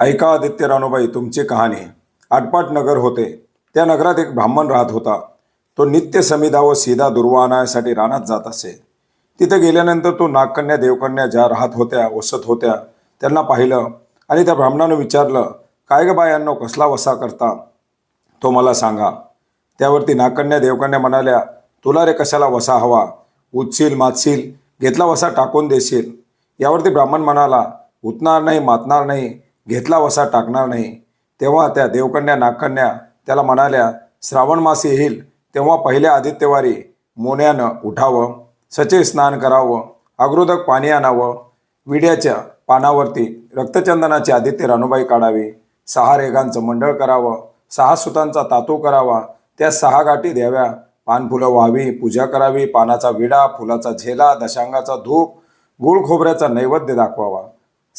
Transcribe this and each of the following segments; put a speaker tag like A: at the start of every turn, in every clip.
A: ऐका आदित्य रानोबाई तुमची कहाणी. आटपाट नगर होते. त्या नगरात एक ब्राह्मण राहत होता. तो नित्य समिधा व सीधा दुर्वा आणायसाठी रानात जात असे. तिथे गेल्यानंतर तो नागकन्या देवकन्या ज्या राहत होत्या वसत होत्या त्यांना पाहिलं आणि त्या ब्राह्मणानं विचारलं काय ग बायांनो कसला वसा करता? तो मला सांगा. त्यावरती नागकन्या देवकन्या म्हणाल्या तुला रे कशाला वसा हवा? उचशील मातशील घेतला वसा टाकून देशील. यावरती ब्राह्मण म्हणाला उतणार नाही मातणार नाही. घेतला वसा टाकणार नाही. तेव्हा त्या देवकन्या नागकन्या त्याला म्हणाल्या श्रावण मास येईल तेव्हा पहिल्या आदित्यवारी मोन्यानं उठावं सचे स्नान करावं अग्रोदक पाणी आणावं विड्याच्या पानावरती रक्तचंदनाची आदित्य रानुबाई काढावी सहा रेगांचं मंडळ करावं सहा सुतांचा तातू करावा त्या सहा गाठी द्याव्या पानफुलं व्हावी पूजा करावी पानाचा विडा फुलाचा झेला दशांगाचा धूप गुळ खोबऱ्याचा नैवेद्य दाखवावा.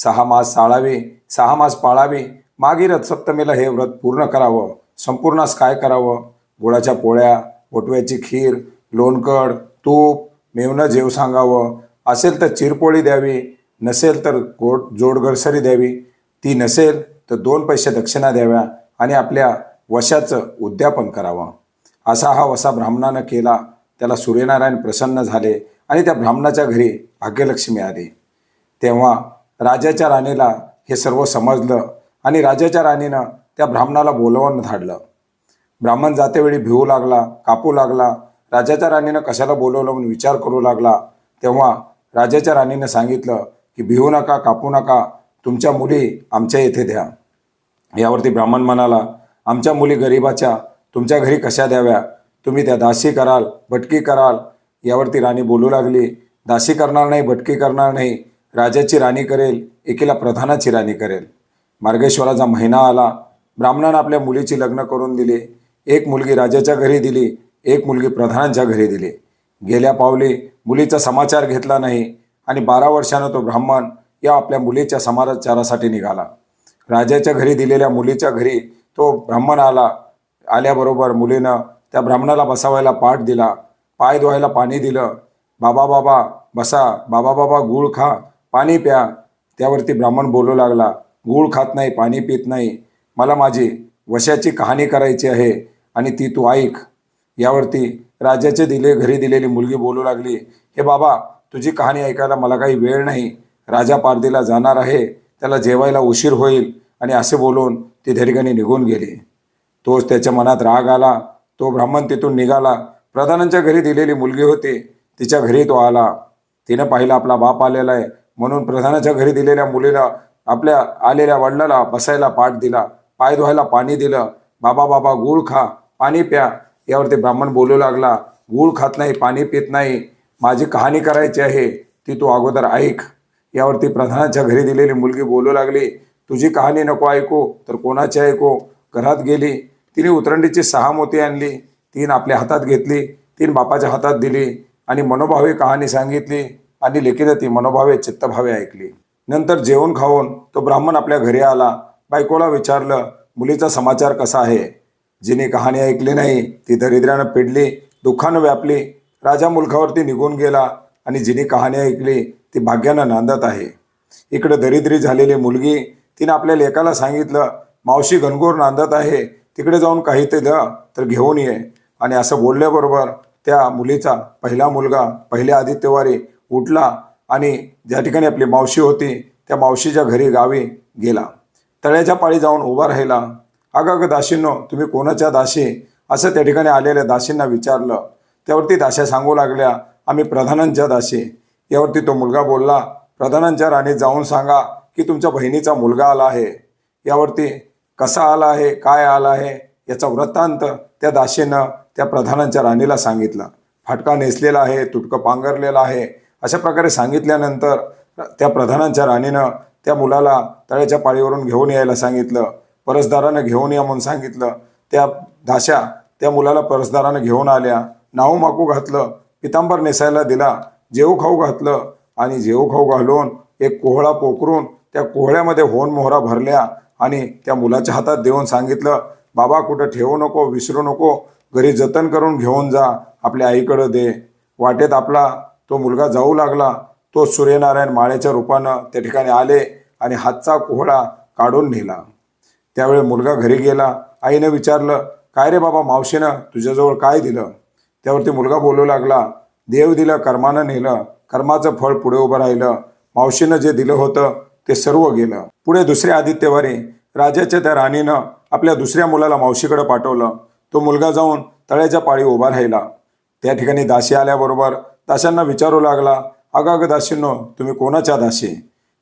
A: सहा मास साळावे सहा मास पाळावे मागी रथसप्तमीला हे व्रत पूर्ण करावं संपूर्णास काय करावं. गुळाच्या पोळ्या ओटव्याची खीर लोणकड तूप मेवणं जेव सांगावं. असेल तर चिरपोळी द्यावी नसेल तर गोड जोडगरसरी द्यावी. ती नसेल तर दोन पैसे दक्षिणा द्याव्या आणि आपल्या वशाचं उद्यापन करावं. असा हा वसा ब्राह्मणानं केला. त्याला सूर्यनारायण प्रसन्न झाले आणि त्या ब्राह्मणाच्या घरी भाग्यलक्ष्मी आली. तेव्हा राजाच्या राणीला हे सर्व समजलं आणि राजाच्या राणीनं त्या ब्राह्मणाला बोलवून धाडलं. ब्राह्मण जातेवेळी भिवू लागला कापू लागला राजाच्या राणीनं कशाला बोलवलं म्हणून विचार करू लागला तेव्हा राजाच्या राणीनं सांगितलं की भिवू नका कापू नका तुमच्या मुली आमच्या येथे द्या. यावरती ब्राह्मण म्हणाला आमच्या मुली गरिबाच्या तुमच्या घरी कशा द्याव्या? तुम्ही त्या दासी कराल भटकी कराल. यावरती राणी बोलू लागली दासी करणार नाही भटकी करणार नाही. राजाची राणी करेल एकीला प्रधानाची राणी करेल. मार्गेश्वराचा महिना आला. ब्राह्मणानं आपल्या मुलीची लग्न करून दिली. एक मुलगी राजाच्या घरी दिली एक मुलगी प्रधानांच्या घरी दिली. गेल्या पावली मुलीचा समाचार घेतला नाही आणि बारा वर्षानं तो ब्राह्मण या आपल्या मुलीच्या समाचारासाठी निघाला. राजाच्या घरी दिलेल्या मुलीच्या घरी तो ब्राह्मण आला. आल्याबरोबर मुलीनं त्या ब्राह्मणाला बसावायला पाठ दिला. पाय धुवायला पाणी दिलं. बाबा बाबा बसा. बाबा बाबा गूळ खा. पाणी प्या. त्यावरती ब्राह्मण बोलू लागला गूळ खात नाही पाणी पित नाही. मला माझी वशाची कहाणी करायची आहे आणि ती तू ऐक. यावरती राजाचे दिले घरी दिलेली मुलगी बोलू लागली हे बाबा तुझी कहाणी ऐकायला मला काही वेळ नाही. राजा पारदीला जाणार आहे. त्याला जेवायला उशीर होईल. आणि असे बोलून ती त्या निघून गेली. तोच त्याच्या मनात राग आला. तो ब्राह्मण तिथून निघाला. प्रधानांच्या घरी दिलेली मुलगी होती. तिच्या घरी तो आला. तिनं पाहिलं आपला बाप आलेला आहे. म्हणून प्रधानाच्या घरी दिलेल्या मुलीला आपल्या आलेल्या वडिलाला बसायला पाठ दिला पाय धुवायला पाणी दिलं. बाबा बाबा गूळ खा पाणी प्या. यावरती ब्राह्मण बोलू लागला गूळ खात नाही पाणी पित नाही. माझी कहाणी करायची आहे ती तू अगोदर ऐक. यावरती प्रधानाच्या घरी दिलेली मुलगी बोलू लागली तुझी कहाणी नको ऐकू तर कोणाची ऐकू? घरात गेली तिने उतरंडीची सहा मोती आणली तीन आपल्या हातात घेतली तीन बापाच्या हातात दिली आणि मनोभावी कहाणी सांगितली. आणि लेखीनं ती मनोभावे चित्तभावे ऐकली. नंतर जेवण खाऊन तो ब्राह्मण आपल्या घरी आला. बायकोला विचारलं मुलीचा समाचार कसा आहे? जिने कहाणी ऐकली नाही ती दरिद्र्यानं पिडली दुःखानं व्यापली. राजा मुलखावरती निघून गेला आणि जिने कहाणी ऐकली ती भाग्यानं नांदत आहे. इकडे दरिद्री झालेली मुलगी तिने आपल्या लेकाला सांगितलं मावशी घनघोर नांदत आहे तिकडे जाऊन काही ते द तर घेऊन ये. आणि असं बोलल्याबरोबर त्या मुलीचा पहिला मुलगा पहिल्या आदित्यवारी उठला आणि ज्या ठिकाणी आपली मावशी होती त्या मावशीच्या घरी गावी गेला. तळ्याच्या पाळी जाऊन उभा राहिला. अगं अगं दाशींनो तुम्ही कोणाच्या दाशी? असं त्या ठिकाणी आलेल्या दाशींना विचारलं. त्यावरती दाशा सांगू लागल्या आम्ही प्रधानांच्या दाशी. यावरती तो मुलगा बोलला प्रधानांच्या राणी जाऊन सांगा की तुमच्या बहिणीचा मुलगा आला आहे. यावरती कसा आला आहे? काय आला आहे? याचा वृत्तांत त्या दाशीनं त्या प्रधानांच्या राणीला सांगितलं. फाटका नेसलेला आहे तुटकं पांघरलेलं आहे. अशा प्रकारे सांगितल्यानंतर त्या प्रधानांच्या राणीनं त्या मुलाला तळ्याच्या पाळीवरून घेऊन यायला सांगितलं. परसदारानं घेऊन या म्हणून सांगितलं. त्या दाशा त्या मुलाला परसदारानं घेऊन आल्या. नाऊ माकू घातलं. पितांबर नेसायला दिला. जेऊ खाऊ घातलं. आणि जेऊ खाऊ घालून एक कोहळा पोखरून त्या कोहळ्यामध्ये होन मोहरा भरल्या आणि त्या मुलाच्या हातात देऊन सांगितलं बाबा कुठं ठेवू नको विसरू नको. घरी जतन करून घेऊन जा. आपल्या आईकडं दे. वाटेत आपला तो मुलगा जाऊ लागला. तो सूर्यनारायण माळेच्या रूपानं त्या ठिकाणी आले आणि हातचा कोहळा काढून नेला. त्यावेळी मुलगा घरी गेला. आईने विचारलं काय रे बाबा मावशीनं तुझ्याजवळ काय दिलं? त्यावरती मुलगा बोलू लागला देव दिलं कर्मानं नेलं. कर्माचं फळ पुढे उभं राहिलं. मावशीनं जे दिलं होतं ते सर्व गेलं. पुढे दुसऱ्या आदित्यवारी राजाच्या त्या राणीनं आपल्या दुसऱ्या मुलाला मावशीकडे पाठवलं. तो मुलगा जाऊन तळ्याच्या पाळी उभा राहिला. त्या ठिकाणी दासी आल्याबरोबर दाशांना विचारू लागला अगं अगं दाशींनो तुम्ही कोणाच्या दाशी?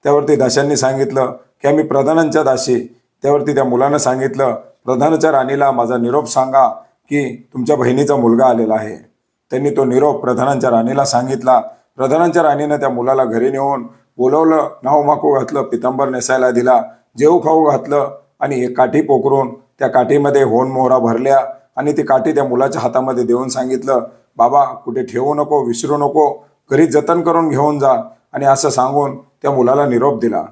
A: त्यावरती दाशांनी सांगितलं की आम्ही प्रधानांच्या दाशी. त्यावरती त्या मुलानं सांगितलं प्रधानाच्या राणीला माझा निरोप सांगा की तुमच्या बहिणीचा मुलगा आलेला आहे. त्यांनी तो निरोप प्रधानांच्या राणीला सांगितला. प्रधानांच्या राणीनं त्या मुलाला घरी नेऊन बोलवलं नाव माकू घातलं पितांबर नेसायला दिला जेऊ खाऊ घातलं आणि एक काठी पोकरून त्या काठीमध्ये होन मोहरा भरल्या आणि ती काठी त्या मुलाच्या हातामध्ये देऊन सांगितलं बाबा कुठे ठेवू नको विसरू नको घरी जतन करून घेऊन जा. आणि असं सांगून त्या मुलाला निरोप दिला.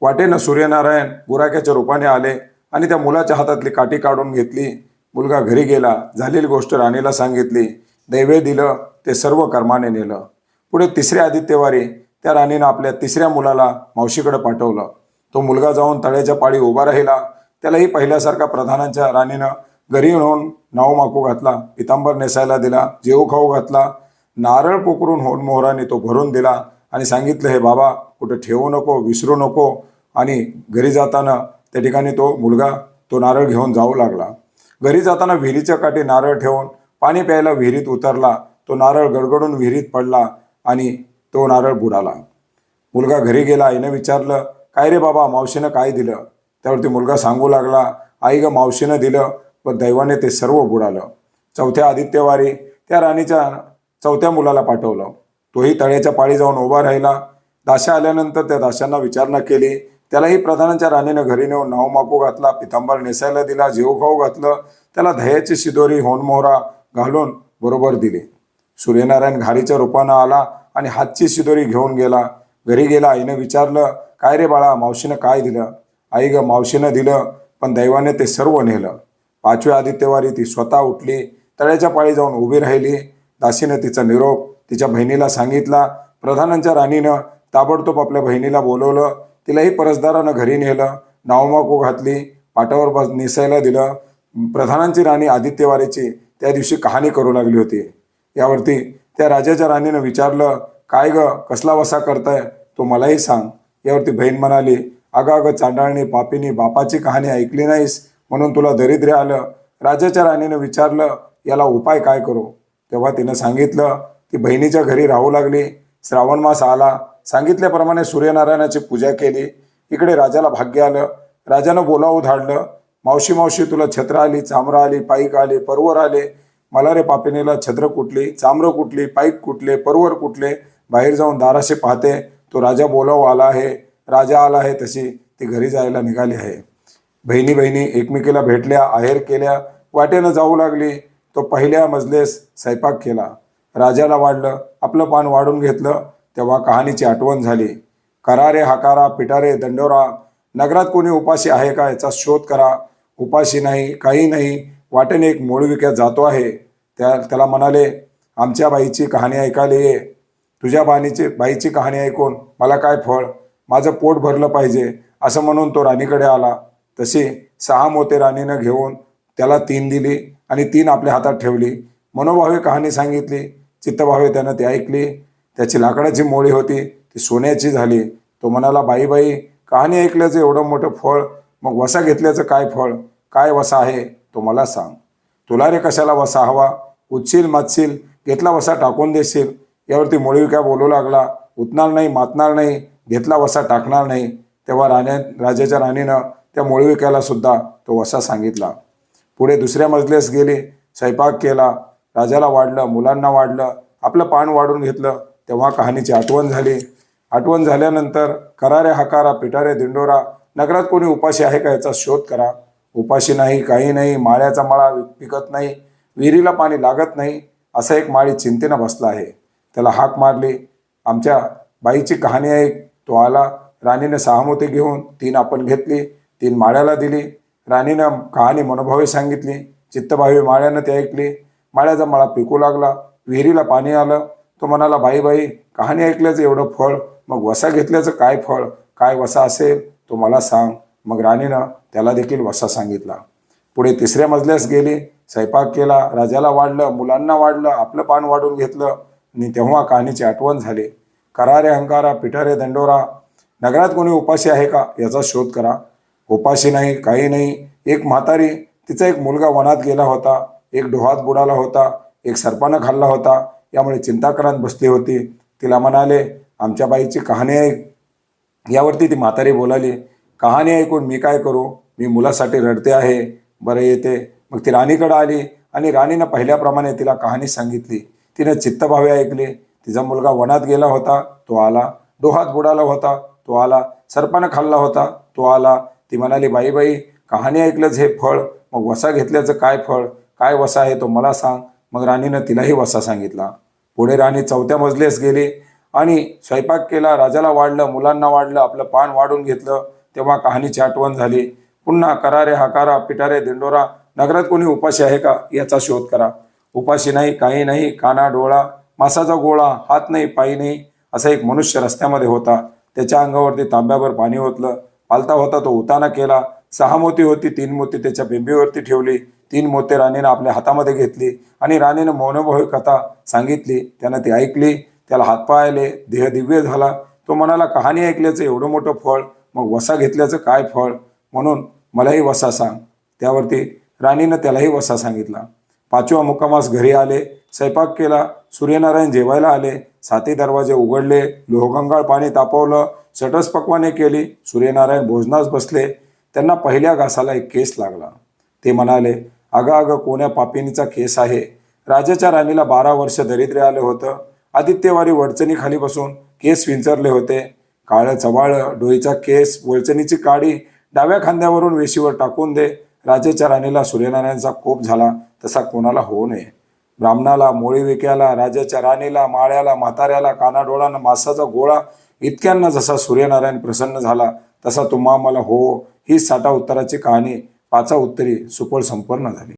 A: वाटेनं सूर्यनारायण गुराख्याच्या रूपाने आले आणि त्या मुलाच्या हातातली काठी काढून घेतली. मुलगा घरी गेला झालेली गोष्ट राणीला सांगितली. दैवे दिलं ते सर्व कर्माने नेलं. पुढे तिसऱ्या आदित्यवारी त्या राणीनं आपल्या तिसऱ्या मुलाला मावशीकडे पाठवलं. तो मुलगा जाऊन तळ्याच्या पाळी उभा राहिला. त्यालाही पहिल्यासारखा प्रधानांच्या राणीनं घरी येऊन नाव माकू घातला पितांबर नेसायला दिला जेऊ खाऊ घातला नारळ पोकरून होन मोहराने तो भरून दिला आणि सांगितलं हे बाबा कुठं ठेवू नको विसरू नको. आणि घरी जाताना त्या ठिकाणी तो मुलगा तो नारळ घेऊन जाऊ लागला. घरी जाताना विहिरीच्या काठी नारळ ठेवून पाणी प्यायला विहिरीत उतरला. तो नारळ गडगडून विहिरीत पडला आणि तो नारळ बुडाला. मुलगा घरी गेला आईनं विचारलं काय रे बाबा मावशीनं काय दिलं? त्यावरती मुलगा सांगू लागला आई ग मावशीनं दिलं व दैवाने ते सर्व बुडालं. चौथ्या आदित्यवारी त्या राणीच्या चौथ्या मुलाला पाठवलं. तोही तळ्याच्या पाळी जाऊन उभा राहिला. दाशा आल्यानंतर त्या दाशांना विचारणा केली. त्यालाही प्रधानांच्या राणीनं घरी नेऊन नाव माकू घातला. पितांबर नेसायला दिला. जेव खाऊ घातलं. त्याला दह्याची शिदोरी होनमोहरा घालून बरोबर दिली. सूर्यनारायण घारीच्या रूपानं आला आणि हातची शिदोरी घेऊन गेला. घरी गेला. आईनं विचारलं काय रे बाळा मावशीनं काय दिलं? आई ग मावशीनं दिलं पण दैवाने ते सर्व नेलं. पाचव्या आदित्यवारी ती स्वतः उठली तळ्याच्या पाळी जाऊन उभी राहिली. दासीनं तिचा निरोप तिच्या बहिणीला सांगितला. प्रधानांच्या राणीनं ताबडतोब आपल्या बहिणीला बोलवलं. तिलाही परसदारानं घरी नेलं. नावमाको घातली. पाटावर बस निसायला दिलं. प्रधानांची राणी आदित्यवारीची त्या दिवशी कहाणी करू लागली होती. यावरती त्या राजाच्या राणीनं विचारलं काय ग कसला वसा करताय? तो मलाही सांग. यावरती बहीण म्हणाली अगं अगं चांडाळणी पापीनी बापाची कहाणी ऐकली नाहीस. म्हणून तुला दरिद्र्य आलं राजाच्या राणीनं विचारलं याला उपाय काय करू? तेव्हा तिनं सांगितलं ती बहिणीच्या घरी राहू लागली. श्रावण मास आला. सांगितल्याप्रमाणे सूर्यनारायणाची पूजा केली. इकडे राजाला भाग्य आलं. राजानं बोलावं धाडलं. मावशी मावशी तुला छत्र आली चामरं आली पाईक आली परवर आले. मला रे पापिनीला छत्र कुठली चामरं कुठली पाईक कुठले परवर कुठले? बाहेर जाऊन दाराशी पाहते. तो राजा बोलाव आला आहे. राजा आला आहे तशी ती घरी जायला निघाली आहे. बहिणी बहिणी एकमेकीला भेटल्या आहेर केल्या वाटेनं जाऊ लागली. तो पहिल्या मजलेस स्वयंपाक केला. राजाला वाढलं आपलं पान वाढून घेतलं तेव्हा कहाणीची आठवण झाली. करारे हाकारा पिटारे दंडोरा नगरात कोणी उपाशी आहे का याचा शोध करा. उपाशी नाही काही नाही वाटेने एक मोळविक्यात जातो आहे. त्या त्याला म्हणाले आमच्या बाईची कहाणी ऐकायला ये. तुझ्या बाणीची बाईची कहाणी ऐकून मला काय फळ? माझं पोट भरलं पाहिजे असं म्हणून तो राणीकडे आला. तसे सहा मोते राणीनं घेऊन त्याला तीन दिली आणि तीन आपल्या हातात ठेवली. मनोभावे कहाणी सांगितली चित्तभावे त्यानं ती ऐकली. त्याची लाकडाची मोळी होती ती सोन्याची झाली. तो म्हणाला बाई बाई कहाणी ऐकल्याचं एवढं मोठं फळ मग वसा घेतल्याचं काय फळ? काय वसा आहे? तो मला सांग. तुला रे कशाला वसा हवा? उचशील मातशील घेतला वसा टाकून देशील? यावरती मोळी काय बोलू लागला? उतणार नाही मातणार नाही? घेतला वसा टाकणार नाही? तेव्हा राण्या राजाच्या राणीनं त्या मोळविक्याला सुद्धा तो वसा सांगितला. पुढे दुसऱ्या मजल्यास गेले स्वयंपाक केला राजाला वाढलं मुलांना वाढलं आपलं पान वाढून घेतलं तेव्हा कहाणीची आठवण झाली. आठवण झाल्यानंतर करारे हकारा पिटारे दिंडोरा नगरात कोणी उपाशी आहे का याचा शोध करा. उपाशी नाही काही नाही माळ्याचा माळा पिकत नाही विहिरीला पाणी लागत नाही असा एक माळी चिंतेनं बसला आहे. त्याला हाक मारली. आमच्या बाईची कहाणी ऐक तो आला राणीने सहामोती घेऊन तीन आपण घेतली. तीन माळ्याला दिली. राणीनं कहाणी मनोभावे सांगितली. चित्तभावी माळ्यानं ते ऐकली. माळ्याचा माळा पिकू लागला. विहिरीला पाणी आलं. तो म्हणाला बाई बाई कहाणी ऐकल्याचं एवढं फळ मग वसा घेतल्याचं काय फळ? काय वसा असेल तो मला सांग. मग राणीनं त्याला देखील वसा सांगितला. पुढे तिसऱ्या मजल्यास गेली. स्वयंपाक केला. राजाला वाढलं. मुलांना वाढलं. आपलं पान वाढून घेतलं. आणि तेव्हा कहाणीची आठवण झाली. करारे हंकारा पिठारे दंडोरा. नगरात कोणी उपाशी आहे का? याचा शोध करा. उपाशी नाही काही नाही. एक म्हातारी तिचा एक मुलगा वनात गेला होता. एक डोहात बुडाला होता. एक सर्पानं खाल्ला होता. यामुळे चिंता करत बसली होती. तिला म्हणाले आमच्या बाईची कहाणी ऐक. यावरती ती म्हातारी बोलाली कहाणी ऐकून मी काय करू? मी मुलासाठी रडते आहे. बरं येते. मग ती राणीकडं आली आणि राणीनं पहिल्याप्रमाणे तिला कहाणी सांगितली. तिनं चित्तभावे ऐकले. तिचा मुलगा वनात गेला होता. तो आला. डोहात बुडाला होता. तो आला. सर्पानं खाल्ला होता. तो आला. ती म्हणाली बाई बाई कहाणी ऐकलंच हे फळ. मग वसा घेतल्याचं काय फळ? काय वसा आहे तो मला सांग. मग राणीनं तिलाही वसा सांगितला. पुढे राणी चौथ्या मजलेस गेली आणि स्वयंपाक केला राजाला वाढलं मुलांना वाढलं आपलं पान वाढून घेतलं. तेव्हा कहाणीची आठवण झाली. पुन्हा करारे हाकारा पिटारे दिंडोरा नगरात कोणी उपाशी आहे का? याचा शोध करा. उपाशी नाही काही नाही काना डोळा मासाचा गोळा हात नाही पायी नाही असा एक मनुष्य रस्त्यामध्ये होता. त्याच्या अंगावरती तांब्यावर पाणी ओतलं. आलता होता तो उताना केला. सहा मोती होती तीन मोती त्याच्या बिंबीवरती ठेवली. तीन मोते राणीनं आपल्या हातामध्ये घेतली आणि राणीनं मौनभावी कथा सांगितली. त्यानं ती ऐकली त्याला हातपाय आले देह दिव्य झाला. तो म्हणाला कहाणी ऐकल्याचं एवढं मोठं फळ मग वसा घेतल्याचं काय फळ? म्हणून मलाही वसा सांग. त्यावरती राणीनं त्यालाही वसा सांगितला. पाचवा मुक्कामास घरी आले स्वयंपाक केला सूर्यनारायण जेवायला आले साती दरवाजे उघडले लोहगंगाळ पाणी तापवलं चटस पकवाने केली सूर्यनारायण भोजनास बसले. त्यांना पहिल्या घासाला एक केस लागला. ते म्हणाले अगं अगं कोण्या पापिनीचा केस आहे? राजाच्या राणीला बारा वर्ष दरिद्र्य आलं होतं. आदित्यवारी वडचणीखाली बसून केस विंचरले होते. काळं चवाळं डोईचा केस वळचणीची काडी डाव्या खांद्यावरून वेशीवर टाकून दे. राजाच्या राणीला सूर्यनारायणचा कोप झाला तसा कोणाला होऊ नये. ब्राह्मणाला मोळीविक्याला राजाच्या राणीला माळ्याला म्हाताऱ्याला कानाडोळानं मासाचा गोळा इतक्यांना जसा सूर्यनारायण प्रसन्न झाला तसा तुम्हा मला हो ही साठा उत्तराची कहाणी पाचा उत्तरी सुफळ संपन्न झाली.